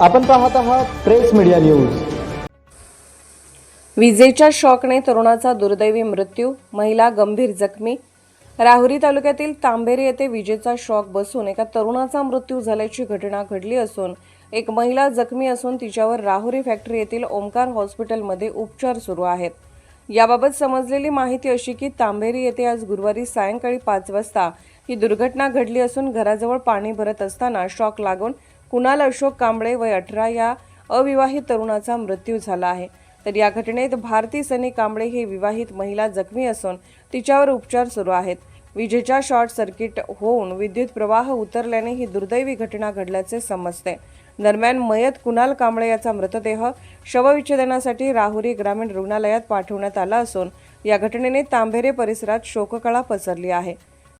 आपण पाहत आहात प्रेस मीडिया न्यूज. विजेच्या शॉकने तरुणाचा दुर्दैवी मृत्यू महिला गंभीर जखमी. राहुरी तालुक्यातील तांबेरी येथे विजेचा शॉक बसून एका तरुणाचा मृत्यू झाल्याची घटना घडली असून एक महिला जखमी असून तिच्यावर राहुरी फॅक्टरी येथील ओमकार हॉस्पिटलमध्ये उपचार सुरू आहेत. याबाबत समजलेली माहिती अशी की तांबेरी येथे आज गुरुवारी सायंकाळी पाच वाजता ही दुर्घटना घडली असून घराजवळ पाणी भरत असताना शॉक लागून कुणाल अशोक कांबळे वय अठरा या अविवाहित तरुणाचा मृत्यू झाला आहे. तर या घटनेत भारती सनी कांबळे ही विवाहित महिला जखमी असून तिच्यावर उपचार सुरू आहेत. विजेच्या शॉर्ट सर्किट होऊन विद्युत प्रवाह उतरल्याने ही दुर्दैवी घटना घडल्याचे समजते. दरम्यान मयत कुणाल कांबळे याचा मृतदेह शवविच्छेदनासाठी राहुरी ग्रामीण रुग्णालयात पाठवण्यात आला असून या घटनेने तांबेरे परिसरात शोककळा पसरली आहे.